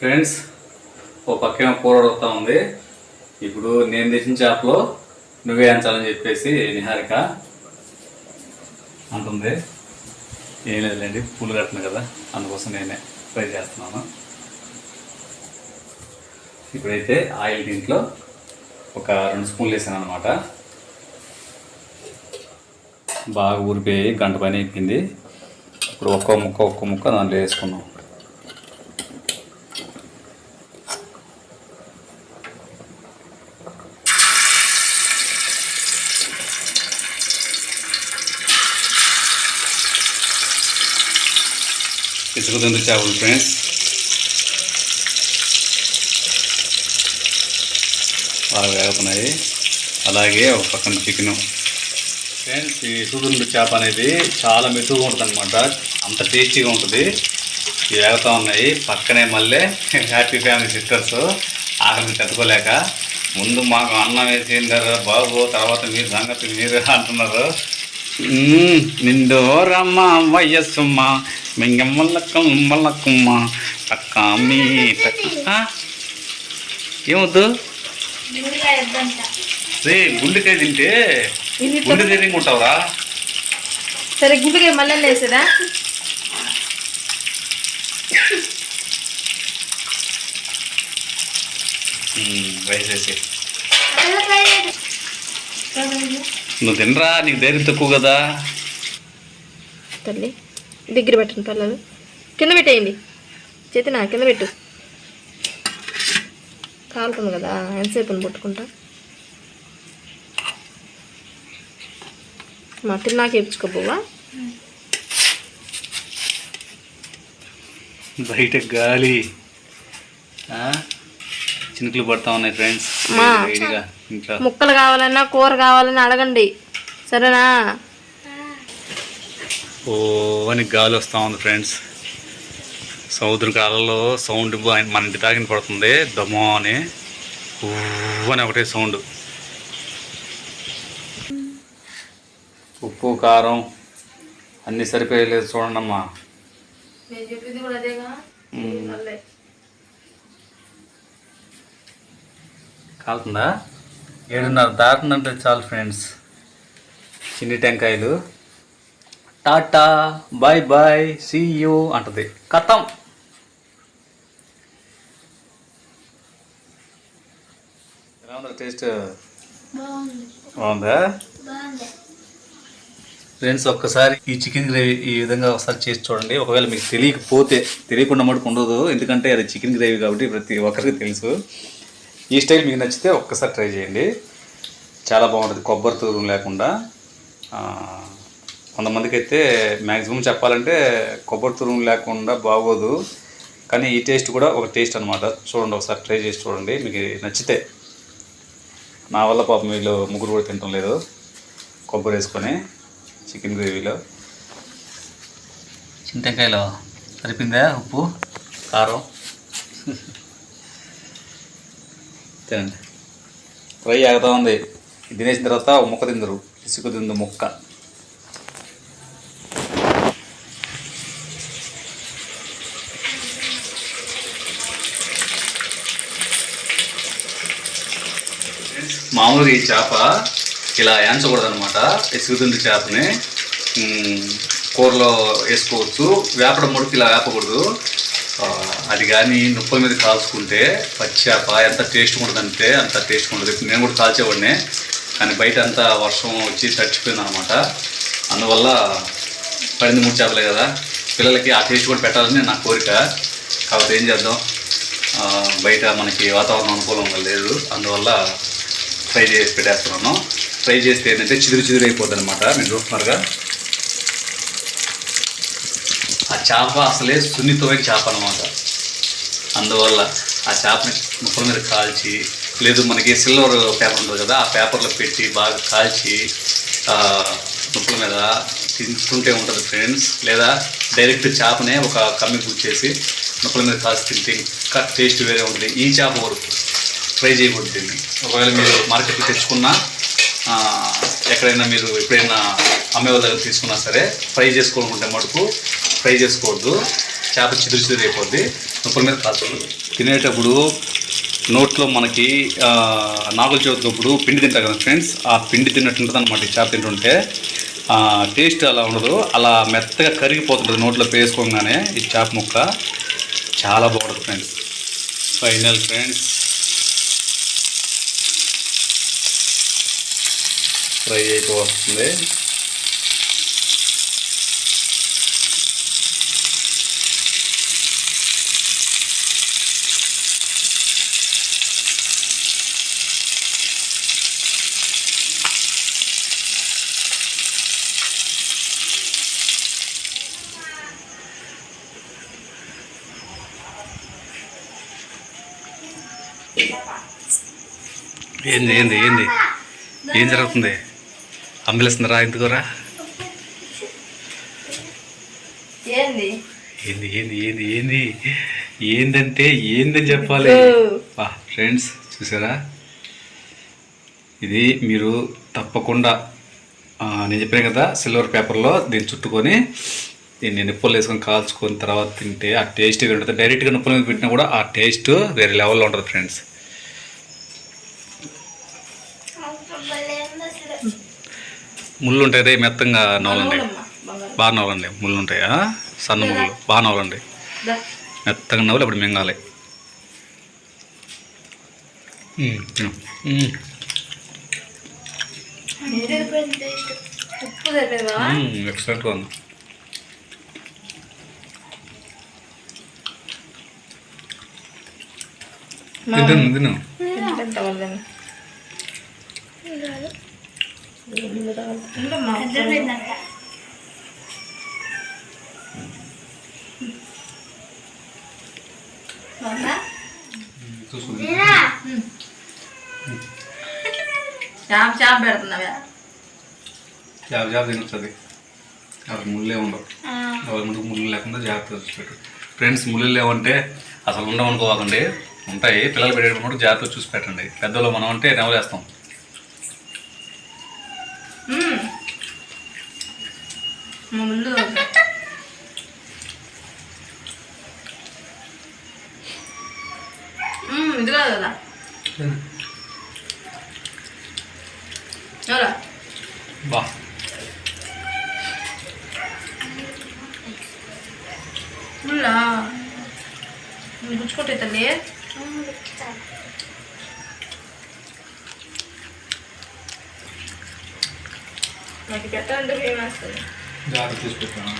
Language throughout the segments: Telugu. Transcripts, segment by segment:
ఫ్రెండ్స్ ఓ పక్కేమో కూర ఉడుకుతా ఉంది. ఇప్పుడు నేను తెచ్చిన చేపలో నువ్వే అంచాలని చెప్పేసి నిహారిక అంటుంది. ఏం లేదులేండి పూలు కట్టిన కదా అందుకోసం నేనే ట్రై చేస్తున్నాను. ఇప్పుడైతే ఆయిల్ దీంట్లో ఒక రెండు స్పూన్లు వేసాను అనమాట బాగా ఊరిపోయి గంట పైన ఎక్కింది. ఇప్పుడు ఒక్కో ముక్క ఒక్కో ముక్క దాంట్లో వేసుకున్నాం ఇసుకుతుంది చేపలు ఫ్రెండ్స్ బాగా వేగుతున్నాయి అలాగే ఒక పక్కన చికెను ఫ్రెండ్స్ ఈ ఇసుకుతుంది చేప అనేది చాలా మెతుగా ఉంటుంది అనమాట అంత టేస్టీగా ఉంటుంది. ఇవి వేగుతూ ఉన్నాయి. పక్కనే మళ్ళీ హ్యాపీ ఫ్యామిలీ సిస్టర్స్ ఆకలిని తట్టుకోలేక ముందు మాకు అన్నం వేసిందారు బాబు తర్వాత మీరు సంగతి మీరు అంటున్నారు. నిండోరమ్మ వయస్సుమ్మ మింగమ్మలకం మల్లకమ్మ టక్క మీ టక్క ఆ? ఏమొద్దు? రే గుండెకాయ తింటే గుండె ధైర్యంగా ఉంటావురా. సరే గుండెకాయ మళ్ళీ వేసేదా రైస్ వేసి నువ్వు తినరా? నీకు ధైర్యం తక్కువ కదా. తల్లి. దగ్గర పెట్టండి పిల్లలు కింద పెట్టేయండి. చేతినా? కింద పెట్టు. కాలుతుంది కదా ఎంతసేపు పట్టుకుంటా? మా తిన్నాక వేపించుకోపోవా బయట గాలి? చినుకులు పడతా ఉన్నాయి ఫ్రెండ్స్ ముక్కలు కావాలన్నా కూర కావాలన్నా అడగండి. సరేనా? ఓ అని గాలి వస్తూ ఉంది ఫ్రెండ్స్ సముద్ర కాలంలో సౌండ్ మన ఇంటి తాకిన పడుతుంది. దమో అని ఊ అని ఒకటే సౌండ్ ఉప్పు కారం అన్నీ సరిపోయలేదు చూడండి అమ్మా నేను చెప్పింది కూడా అదేగా? కాలుతుందా? ఏడున్నర దాటినంటే చాలు ఫ్రెండ్స్ చిన్ని టెంకాయలు. Tata bye bye see you అంటది. కథం. ఎలా ఉందా టేస్ట్? బాగుందా. ఫ్రెండ్స్ ఒక్కసారి ఈ చికెన్ గ్రేవీ ఈ విధంగా ఒకసారి చేసి చూడండి. ఒకవేళ మీకు తెలియకపోతే తెలియకుండా మటుకు ఉండదు. ఎందుకంటే అది చికెన్ గ్రేవీ కాబట్టి ప్రతి ఒక్కరికి తెలుసు. ఈ స్టైల్ మీకు నచ్చితే ఒక్కసారి ట్రై చేయండి. చాలా బాగుంటుంది. కొబ్బరి తూరం లేకుండా. ఆ, కొంతమందికి అయితే మ్యాక్సిమం చెప్పాలంటే కొబ్బరి తురుము లేకుండా బాగోదు. కానీ ఈ టేస్ట్ కూడా ఒక టేస్ట్ అనమాట చూడండి ఒకసారి ట్రై చేసి చూడండి. మీకు నచ్చితే నా వల్ల పాపం వీళ్ళు ముగ్గురు కూడా తినటం లేదు. కొబ్బరి వేసుకొని చికెన్ గ్రేవీలో. చింతకాయలో సరిపోయిందా ఉప్పు? కారం? తినండి. ఫ్రై ఆగుతూ ఉంది. తినేసిన తర్వాత ఒక ముక్క తిందరు. ఇసుక తిందు ముక్క. మామూలుగా ఈ చేప ఇలా ఏంచకూడదనమాట అనమాట ఇసుగుతుంది చేపని. కూరలో వేసుకోవచ్చు. వేపడం ముడికి ఇలా వేపకూడదు. అది కానీ నుప్పల మీద కాల్చుకుంటే పచ్చి చేప ఎంత టేస్ట్ ఉంటుందంటే అంత టేస్ట్ ఉంటుంది ఇప్పుడు నేను కూడా కాల్చేవాడిని. కానీ బయట అంతా వర్షం వచ్చి తడిచిపోయింది అనమాట అందువల్ల పడింది మూడు చేపలే కదా. పిల్లలకి ఆ టేస్ట్ కూడా పెట్టాలని నా కోరిక. కాబట్టి ఏం చేద్దాం? బయట మనకి వాతావరణం అనుకూలంగా లేదు. అందువల్ల ఫ్రై చేసి పెట్టేస్తున్నాను. ఫ్రై చేస్తే ఏంటంటే చిదురు చిదురు అయిపోద్ది అనమాట మీరు చూస్తున్నారుగా. ఆ చేప అసలే సున్నితమైన చేప అనమాట అందువల్ల ఆ చేపని ముక్కల మీద కాల్చి లేదు మనకి సిల్వర్ పేపర్ ఉంటుంది కదా ఆ పేపర్లో పెట్టి బాగా కాల్చి ముక్కల మీద తింటుంటే ఉంటుంది ఫ్రెండ్స్. లేదా డైరెక్ట్ చేపనే ఒక కమ్మి గుచ్చేసి ముక్కల మీద కాల్చి తింటే ఇంకా టేస్ట్ వేరే ఉంటుంది. ఈ చేప వరకు ఫ్రై చేయకూడదు. దీన్ని ఒకవేళ మీరు మార్కెట్లో తెచ్చుకున్నా ఎక్కడైనా మీరు ఎప్పుడైనా అమ్మే వాళ్ళ దగ్గర తీసుకున్నా సరే ఫ్రై చేసుకోవాలనుకుంటే మటుకు ఫ్రై చేసుకోవద్దు. చేప చిదురు చిదురు అయిపోద్ది. నొప్పుల మీద కాల్చుకోవాలి తినేటప్పుడు నోట్లో మనకి ఆ, నాగుల చవితికప్పుడు పిండి తింటారు కదా ఫ్రెండ్స్ ఆ పిండి తిన్నట్టు ఉంటుంది అనమాట ఈ చేప తింటుంటే. టేస్ట్ అలా ఉండదు. అలా మెత్తగా కరిగిపోతుంటుంది నోట్లో వేసుకోగానే ఈ చేప ముక్క. చాలా బాగుంటుంది ఫ్రెండ్స్. Final friends. ఫ్రై అయిపోతుంది. ఏంది ఏంది ఏంది? ఏం జరుగుతుంది? అంబిలేస్తుందిరా ఎందుకురా ఏంది? ఏంది ఏంది ఏంది ఏంది? ఏందంటే ఏందని చెప్పాలి. ఫ్రెండ్స్ చూసారా? ఇది మీరు తప్పకుండా నేను చెప్పాను కదా సిల్వర్ పేపర్లో దీన్ని చుట్టుకొని దీన్ని నిప్పులు వేసుకొని కాల్చుకొని తర్వాత తింటే ఆ టేస్ట్ వేరే ఉంటుంది డైరెక్ట్గా నిప్పుల మీద పెట్టినా కూడా ఆ టేస్ట్ వేరే లెవెల్లో ఉంటుంది ఫ్రెండ్స్. ముళ్ళు ఉంటాయి రే మెత్తంగా నవలండి. బాగా నవలండి ముళ్ళు ఉంటాయా సన్న ముళ్ళు. బాగా నవలండి. మెత్తగా నవ్వులు అప్పుడు మింగాలి. ఎక్సలెంట్గా ఉంది. తిను తిను. చేప చేప పెడుతున్నావా. జాబ్ జాబ్ తినొచ్చది అసలు ముళ్ళే ఉండవు. ముందుకు ముళ్ళు లేకుండా జాగ్రత్తగా చూసి పెట్టు ఫ్రెండ్స్ ముళ్ళు లేవంటే అసలు ఉండవు అనుకోవాలండి ఉంటాయి. పిల్లలు పెట్టేటప్పుడు జాగ్రత్తగా చూసి పెట్టండి. పెద్దలో మనం అంటే నెవలేస్తాం మ్మ్. మా ముందు మ్మ్, ఇది కాదు కదా ఎవరా బా ముళ్ళా నువ్వు గుచ్చుకుంటే తల్లి నాకు పెట్టాలంటే భయం వేస్తుంది చూసి పెట్టాను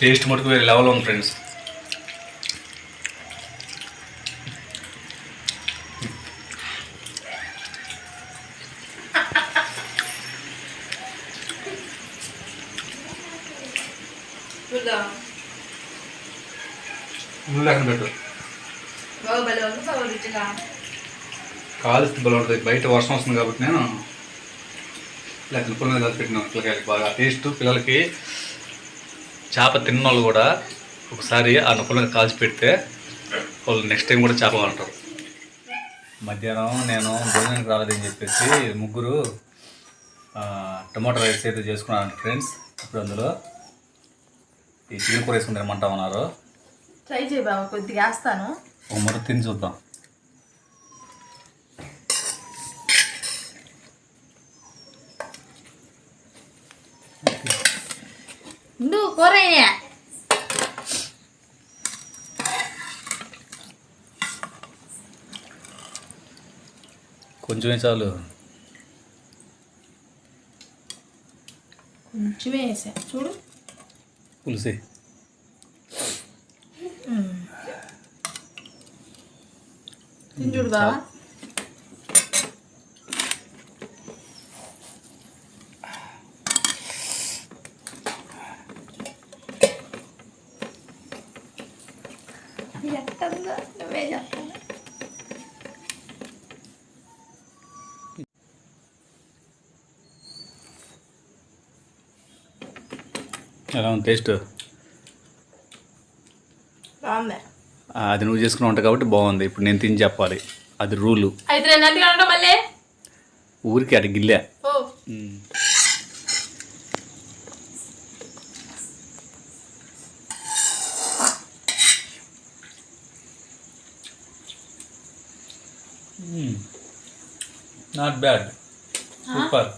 టేస్ట్ మటుకు వేరే లెవెల్ ఉంది ఫ్రెండ్స్ లేకుండా పెట్టు. బాగా భలే ఉంది బాగా రుచిగా కాలుస్తే బలపడుతుంది బయట వర్షం వస్తుంది కాబట్టి నేను ఇలా నిప్పుల మీద కలిపి పెట్టినాను పిల్లకాయలకి బాగా టేస్ట్ పిల్లలకి చేప తిన్న వాళ్ళు కూడా ఒకసారి ఆ నిప్పుల మీద కాల్చి పెడితే వాళ్ళు నెక్స్ట్ టైం కూడా చేప అంటారు మధ్యాహ్నం నేను భోజనానికి రాలేదని చెప్పేసి ముగ్గురు ఆ, టమాటో రైస్ అయితే చేసుకున్నాను ఫ్రెండ్స్. ఇప్పుడు అందులో ఈ చికెన్ కూర వేసుకుని తినమంటామన్నారు ట్రై చేయి బాబా కొద్దిగా వేస్తాను. ఒక మరో తిని చూద్దాం. కూర అయినా కొంచెమే చాలు. కొంచెమే వేసా. చూడు. పులిసి. చూడు బావా. ఎట్టందో నువ్వే చెప్పాలి. ఎలా ఉంది టేస్ట్? బాగుంది? అది నువ్వు చేసుకుని ఉంటావు కాబట్టి బాగుంది. ఇప్పుడు నేను తిని చెప్పాలి. అది రూలు. అయితే నేను అందుకే ఉంటా మళ్ళీ. ఊరికి అటు గిల్లే. Not bad super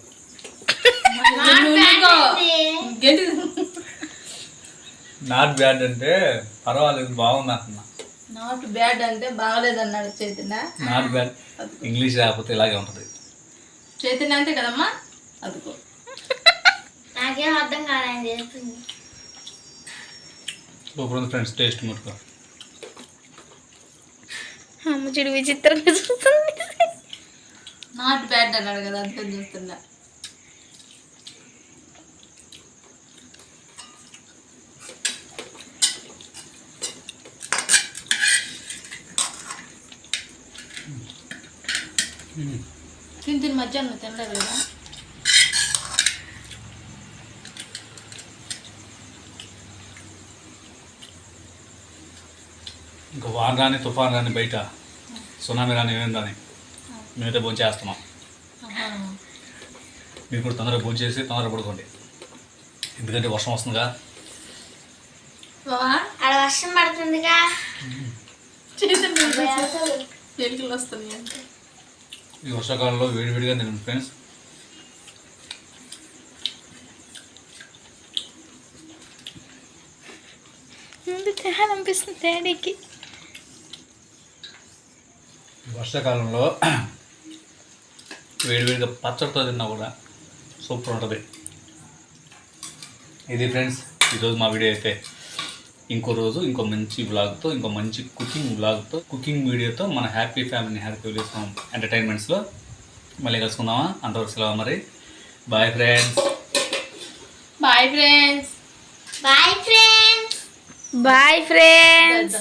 not bad అంటే? పర్వాలేదు బాగుంది అంటున్నా నాట్ బ్యాడ్ అంటే బాగలేదు అన్నాడు చైతన్య. నాట్ బ్యాడ్ ఇంగ్లీష్ రాకపోతే ఇలాగే ఉంటుంది. చైతన్య అంతే కదమ్మా? అదిగో. నాకేం అర్థం కాదు ఆయన చేస్తుంది? సూపర్ ఉంది ఫ్రెండ్స్ టేస్ట్ ముట్టుకో. అమ్మ చెడు విచిత్రంగా చూస్తుంది. నాట్ బ్యాడ్ అన్నాడు కదా అంతే చూస్తున్నా. తిని తిని మధ్యాహ్నం తినలేదు? కదా ఇంకా వాన్ రాని తుఫాన్ రాని బయట సునామీ రాని ఏం రాని మేమైతే భోజనం చేస్తున్నాం ఆహా. మీరు కూడా తొందరగా భోజనం చేసి తొందరగా పడుకోండి. ఎందుకంటే వర్షం వస్తుందిగా. వర్షం పడుతుందిగా. ఈ వర్షాకాలంలో వేడివేడిగా తినండి ఫ్రెండ్స్. తినాలనిపిస్తుంది డాడీకి వర్షాకాలంలో వేడివేడిగా పచ్చడితో తిన్నా కూడా సూపర్ ఉంటుంది. ఇది ఫ్రెండ్స్ ఈరోజు మా వీడియో అయితే ఇంకో రోజు ఇంకో మంచి బ్లాగ్తో ఇంకో మంచి కుకింగ్ బ్లాగ్తో కుకింగ్ వీడియోతో మన హ్యాపీ ఫ్యామిలీని హ్యాపీ చేస్తాం ఎంటర్టైన్మెంట్స్లో మళ్ళీ కలుసుకుందామా? అంతవరకు సెలవు మరి. Bye friends bye friends bye friends bye friends